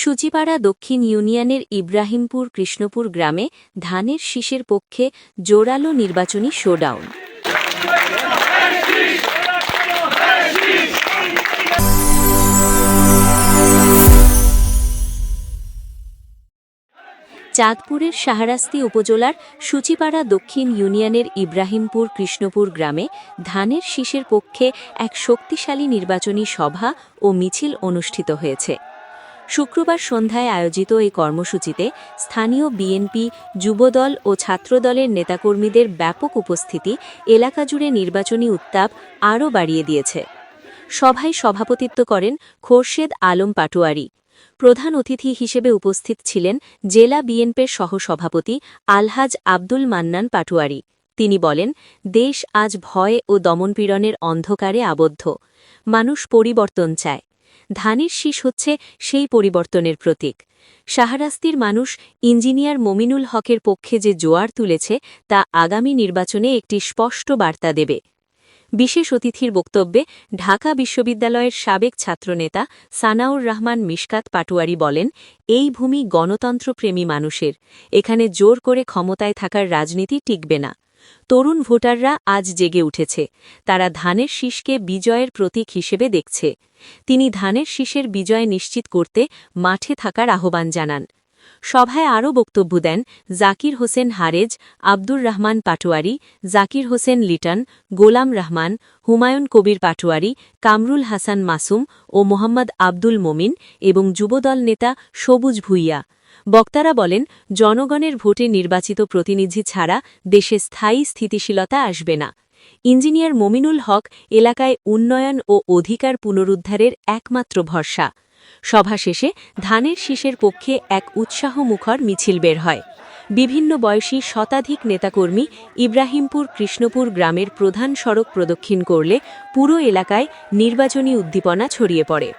সূচিপাড়া দক্ষিণ ইউনিয়নের ইব্রাহিমপুর কৃষ্ণপুর গ্রামে ধানের শীষের পক্ষে জোরালো নির্বাচনী শোডাউন। চাঁদপুরের সাহারাস্তি উপজেলার সুচিপাড়া দক্ষিণ ইউনিয়নের ইব্রাহিমপুর কৃষ্ণপুর গ্রামে ধানের শীষের পক্ষে এক শক্তিশালী নির্বাচনী সভা ও মিছিল অনুষ্ঠিত হয়েছে। শুক্রবার সন্ধ্যায় আয়োজিত এই কর্মসূচিতে স্থানীয় বিএনপি, যুবদল ও ছাত্রদলের নেতাকর্মীদের ব্যাপক উপস্থিতি, এলাকা জুড়ে নির্বাচনী উত্তাপ আরও বাড়িয়ে দিয়েছে। সভায় সভাপতিত্ব করেন খোরশেদ আলম পাটোয়ারি। প্রধান অতিথি হিসেবে উপস্থিত ছিলেন জেলা বিএনপির সহসভাপতি আলহাজ আব্দুল মান্নান পাটোয়ারি। তিনি বলেন, দেশ আজ ভয় ও দমনপীড়নের অন্ধকারে আবদ্ধ। মানুষ পরিবর্তন চায়। ধানের শীষ হচ্ছে সেই পরিবর্তনের প্রতীক। শাহরাস্তির মানুষ ইঞ্জিনিয়ার মমিনুল হকের পক্ষে যে জোয়ার তুলেছে, তা আগামী নির্বাচনে একটি স্পষ্ট বার্তা দেবে। বিশেষ অতিথির বক্তব্যে ঢাকা বিশ্ববিদ্যালয়ের সাবেক ছাত্রনেতা সানাউর রহমান মিশকাত পাটোয়ারি বলেন, এই ভূমি গণতন্ত্রপ্রেমী মানুষের। এখানে জোর করে ক্ষমতায় থাকার রাজনীতি টিকবে না। তরুণ ভোটাররা আজ জেগে উঠেছে। তারা ধানের শীষকে বিজয়ের প্রতীক হিসেবে দেখছে। তিনি ধানের শীষের বিজয় নিশ্চিত করতে মাঠে থাকার আহ্বান জানান। সভায় আরও বক্তব্য দেন জাকির হোসেন হারেজ, আব্দুর রহমান পাটোয়ারি, জাকির হোসেন লিটন, গোলাম রহমান, হুমায়ুন কবির পাটোয়ারি, কামরুল হাসান মাসুম ও মোহাম্মদ আব্দুল মোমিন এবং যুবদল নেতা সবুজ ভুইয়া। বক্তারা বলেন, জনগণের ভোটে নির্বাচিত প্রতিনিধি ছাড়া দেশে স্থায়ী স্থিতিশীলতা আসবে না। ইঞ্জিনিয়ার মমিনুল হক, এলাকায় উন্নয়ন ও অধিকার পুনরুদ্ধারের একমাত্র ভরসা। সভা শেষে ধানের শীষের পক্ষে এক উৎসাহমুখর মিছিল বের হয়। বিভিন্ন বয়সী শতাধিক নেতাকর্মী ইব্রাহিমপুর কৃষ্ণপুর গ্রামের প্রধান সড়ক প্রদক্ষিণ করলে পুরো এলাকায় নির্বাচনী উদ্দীপনা ছড়িয়ে পড়ে।